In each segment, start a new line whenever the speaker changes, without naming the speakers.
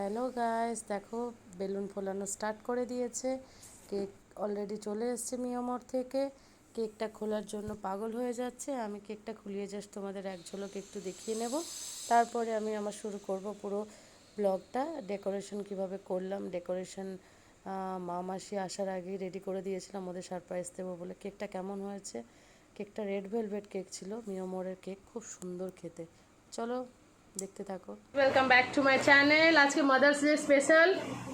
Hello guys দেখো, balloon ফোলানো start করে দিয়েছে। কেক অলরেডি চলে এসেছে মিয়ামর থেকে। কেকটা খোলার জন্য পাগল হয়ে যাচ্ছে। আমি কেকটা খুলিয়ে জাস্ট তোমাদের এক ঝলক একটু দেখিয়ে নেব। তারপরে আমি আমার শুরু করব পুরো ব্লগটা ডেকোরেশন কীভাবে করলাম ডেকোরেশন মা মাসি আসার আগেই রেডি করে দিয়েছিলাম। ওদের সারপ্রাইজ দেবো বলে। কেকটা কেমন হয়েছে? কেকটা রেড ভেলভেট কেক ছিল মিয়ামরের কেক খুব সুন্দর খেতে। চলো দেখতে থাকো।
Welcome back to my channel আজকে মাদার্স ডে স্পেশাল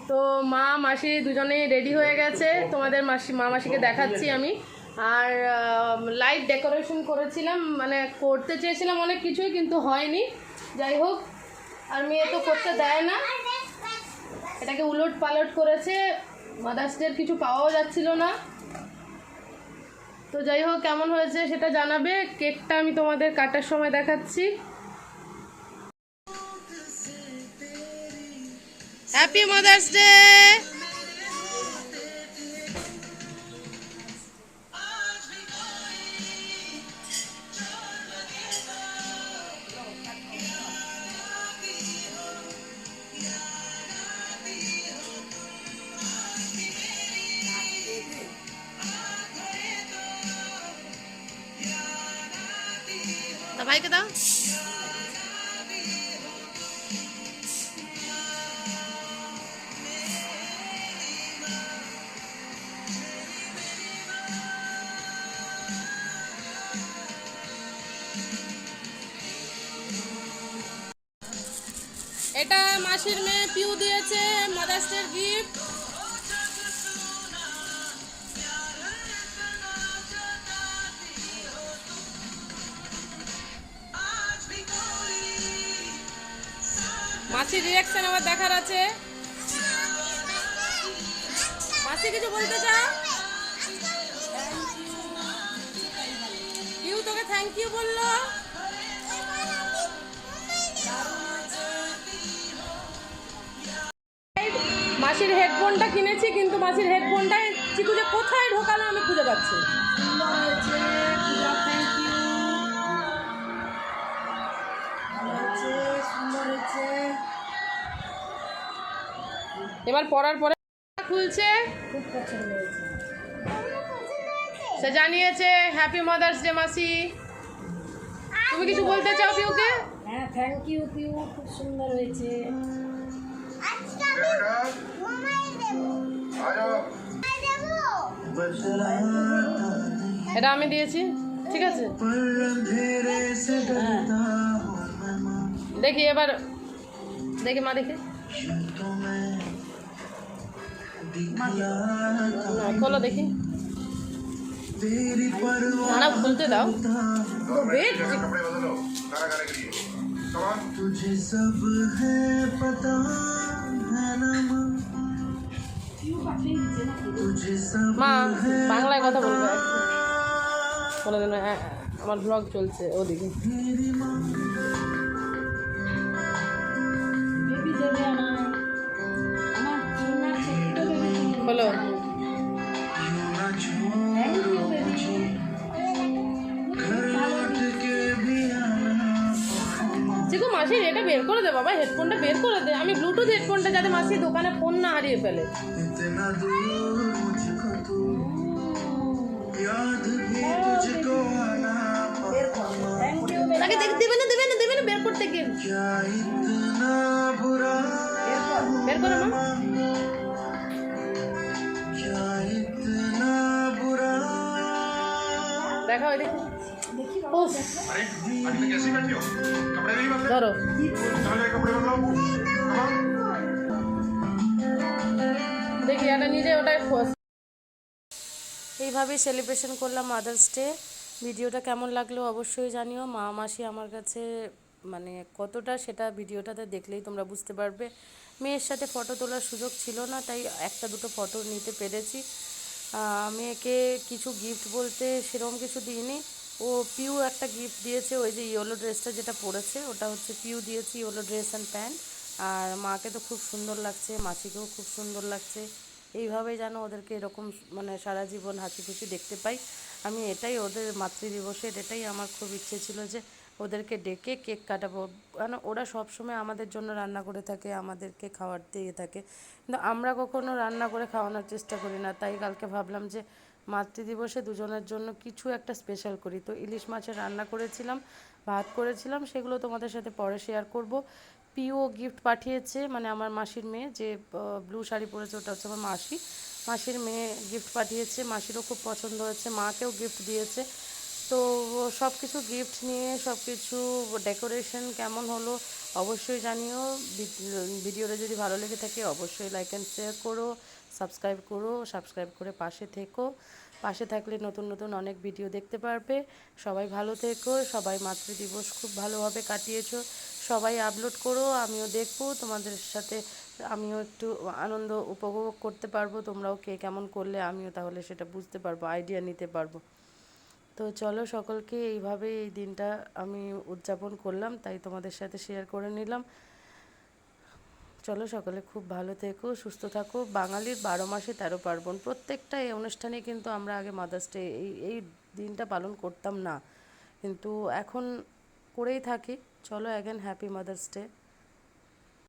তো মা, মাসি দুজনেই রেডি হয়ে গেছে। তোমাদের মাসি, মা মাসিকে দেখাচ্ছি আমি। আর লাইট ডেকোরেশন করেছিলাম। মানে করতে চেয়েছিলাম অনেক কিছুই, কিন্তু হয়নি। যাই হোক, আর মেয়ে তো করতে দেয় না। এটাকে উলট পালট করেছে। মাদার্স ডের কিছু পাওয়াও যাচ্ছিল না। তো যাই হোক, কেমন হয়েছে সেটা জানাবে। কেকটা আমি তোমাদের কাটার সময় দেখাচ্ছি। হ্যাপি মাদার্স ডে ভাইকে দাও মাসির মেয়ে পিউ দিয়েছে মাদার্স ডে গিফট মাসির রিয়াকশন আবার দেখার আছে। মাসি, কিছু বলতে চাও? পিউ তোকে থ্যাংক ইউ বলল। মাসির হেডফোনটা কিনেছি, কিন্তু মাসির হেডফোনটা চিকু যে কোথায় ঢোকালো আমি খুঁজে পাচ্ছি এবার পড়ার পরে খুলছে। সে জানিয়েছে হ্যাপি মাদার্স ডে মাসি। তুমি কিছু বলতে চাও পিউকে?
হ্যাঁ থ্যাংক ইউ পিউ। খুব সুন্দর হয়েছে।
এটা আমি দিয়েছি ঠিক আছে দেখি এবার দেখি মা দেখি না, খোলো দেখি না না খুলতে দাও বেশ
कपड़े बदलो गाना गाने के लिए कमान
तुझे सब है पता है ना माँ तुझे सब
মা বাংলায় কথা বলবে। বলে দেন আমার ব্লগ চলছে ওদিকে। সেগো মাসির এটা বের করে দে বাবা হেডফোনটা বের করে দে। আমি ব্লুটুথ হেডফোনটা যাতে মাসি দোকানে ফোন না হারিয়ে ফেলে। তাকে হ্যাঁ, দেখ। দেবে না দেবে না দেবে না বের করতে গিয়ে। বের করে মা
দেখাও
ধরো। দেখি, এটা নিজে ওটাই
এইভাবেই সেলিব্রেশন করলাম মাদার্স ডে ভিডিওটা কেমন লাগল অবশ্যই জানিও। মা, মাসি আমার কাছে মানে কতটা সেটা ভিডিওটাতে দেখলেই তোমরা বুঝতে পারবে। মেয়ের সাথে ফটো তোলার সুযোগ ছিল না, তাই একটা দুটো ফটো নিতে পেরেছি। মেয়েকে কিছু গিফট বলতে সেরকম কিছু দিইনি। ও পিউ একটা গিফট দিয়েছে, ওই যে ইয়েলো ড্রেসটা যেটা পরেছে, ওটা হচ্ছে পিউ দিয়েছে ইয়েলো ড্রেস অ্যান্ড প্যান্ট আর মাকে তো খুব সুন্দর লাগছে, মাসিকেও খুব সুন্দর লাগছে। এইভাবেই যেন ওদেরকে এরকম মানে সারা জীবন হাসি খুশি দেখতে পাই। আমি এটাই ওদের মাতৃদিবসের, এটাই আমার খুব ইচ্ছে ছিল যে ওদেরকে ডেকে কেক কাটাবো। কেন ওরা সবসময় আমাদের জন্য রান্না করে থাকে, আমাদেরকে খাওয়ার দিয়ে থাকে। কিন্তু আমরা কখনো রান্না করে খাওয়ানোর চেষ্টা করি না। তাই কালকে ভাবলাম যে মাতৃদিবসে দুজনের জন্য কিছু একটা স্পেশাল করি। তো ইলিশ মাছের রান্না করেছিলাম, ভাত করেছিলাম, সেগুলো তোমাদের সাথে পরে শেয়ার করব। পিও গিফট পাঠিয়েছে মানে আমার মাসির মেয়ে, যে ব্লু শাড়ি পরেছে, ওটা হচ্ছে আমার মাসি। মাসির মেয়ে গিফট পাঠিয়েছে, মাসিরও খুব পছন্দ হয়েছে, মাকেও গিফট দিয়েছে। তো সব কিছু গিফট নিয়ে সব কিছু ডেকোরেশন কেমন হলো অবশ্যই জানিও। ভিডিওটা যদি ভালো লেগে থাকে অবশ্যই লাইক অ্যান্ড শেয়ার করো সাবস্ক্রাইব করো সাবস্ক্রাইব করে পাশে থেকো। পাশে থাকলে নতুন নতুন অনেক ভিডিও দেখতে পারবে। সবাই ভালো থেকো, সবাই মাতৃদিবস খুব ভালোভাবে কাটিয়েছো। সবাই আপলোড করো, আমিও দেখব, তোমাদের সাথে আমিও একটু আনন্দ উপভোগ করতে পারব। তোমরাও কে কেমন করলে আমিও তাহলে সেটা বুঝতে পারব আইডিয়া নিতে পারব। তো চলো সকলকে এইভাবে এই দিনটা আমি উদযাপন করলাম, তাই তোমাদের সাথে শেয়ার করে নিলাম। চলো সকলে খুব ভালো থেকো, সুস্থ থাকো। বাঙালির বারো মাসে তেরো পার্বণ, প্রত্যেকটা এই অনুষ্ঠানে কিন্তু আমরা আগে মাদার্স ডে এই এই দিনটা পালন করতাম না। কিন্তু এখন করেই থাকি। চলো অ্যাগেন হ্যাপি মাদার্স ডে